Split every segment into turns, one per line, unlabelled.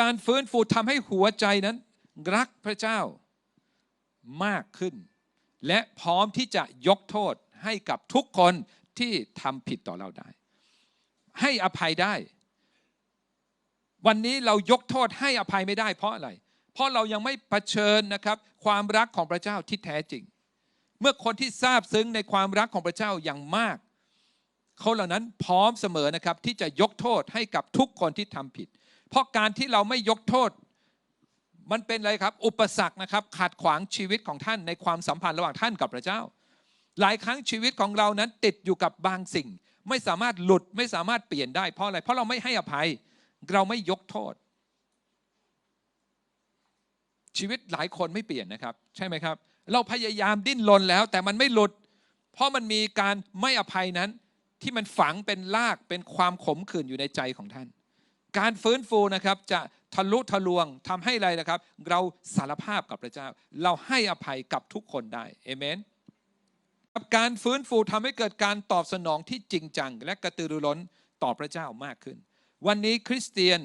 การฟื้นฟูทำให้หัวใจนั้น รักพระเจ้ามากขึ้น และพร้อมที่จะยกโทษให้กับทุกคนที่ทำผิดต่อเราได้ ให้อภัยได้ วันนี้เรายกโทษให้อภัยไม่ได้เพราะอะไร เพราะเรายังไม่เผชิญนะครับ ความรักของพระเจ้าที่แท้จริง เมื่อคนที่ทราบซึ้งในความรักของพระเจ้าอย่างมาก เขาเหล่านั้นพร้อมเสมอนะครับที่จะยกโทษให้กับทุกคนที่ทำผิด เพราะการที่เราไม่ยกโทษ มันเป็นอะไรครับ อุปสรรคนะครับขัดขวางชีวิตของท่านในความสัมพันธ์ระหว่างท่านกับพระเจ้า หลายครั้งชีวิตของเรานั้นติดอยู่กับบางสิ่ง ไม่สามารถหลุดไม่สามารถเปลี่ยนได้เพราะอะไร เพราะเราไม่ให้อภัย เราไม่ยกโทษ ชีวิตหลายคนไม่เปลี่ยนนะครับ ใช่ไหมครับ เราพยายามดิ้นรนแล้ว แต่มันไม่หลุด เพราะมันมีการไม่อภัยนั้น ที่มันฝังเป็นลากเป็นความขมขื่นอยู่ในใจของท่าน การฟื้นฟูนะครับจะทะลุทะลวงทำให้อะไรนะครับ เราสารภาพกับพระเจ้า เราให้อภัยกับทุกคนได้เอเมนการฟื้นฟูทำให้เกิดการตอบสนองที่จริงจัง และกระตือรือร้นต่อพระเจ้ามากขึ้น วันนี้คริสเตียน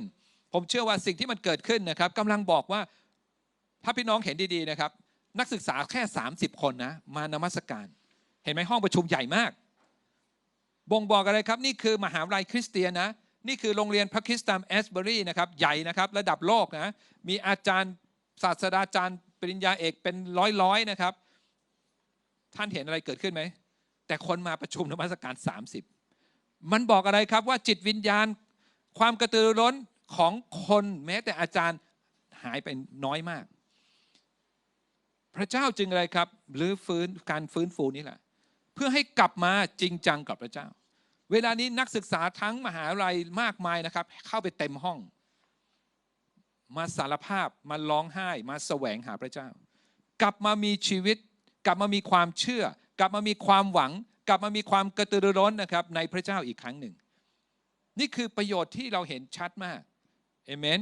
ผมเชื่อว่าสิ่งที่มันเกิดขึ้นนะครับกำลังบอกว่าถ้าพี่น้องเห็นดีๆนะครับ นักศึกษาแค่ 30 คนนะมานมัสการ เห็นไหมห้องประชุมใหญ่มาก บ่งบอกอะไรครับ นี่คือมหาวิทยาลัยคริสเตียนนะนี่คือโรงเรียนพระคริสตามแอสเบอรีนะครับใหญ่นะครับระดับโลกนะมีอาจารย์ศาสตราจารย์ปริญญาเอกเป็นร้อยๆนะครับ ท่านเห็นอะไรเกิดขึ้นไหม แต่คนมาประชุมนมัสการ 30 มันบอกอะไรครับว่าจิตวิญญาณ ความกระตือร้นของคนแม้แต่อาจารย์หายไปน้อยมาก พระเจ้าจึงอะไรครับหรือฟื้นการฟื้นฟูนี่แหละ เพื่อให้กลับมาจริงจังกับพระเจ้า เวลานี้นักศึกษาทั้งมหาลัยมากมายนะครับ เข้าไปเต็มห้อง มาสารภาพมาร้องไห้ มาแสวงหาพระเจ้า กลับมามีชีวิต กลับมามีความเชื่อ กลับมามีความหวัง กลับมามีความกระตือรือร้นนะครับ ในพระเจ้าอีกครั้งหนึ่ง นี่คือประโยชน์ที่เราเห็นชัดมากเอเมน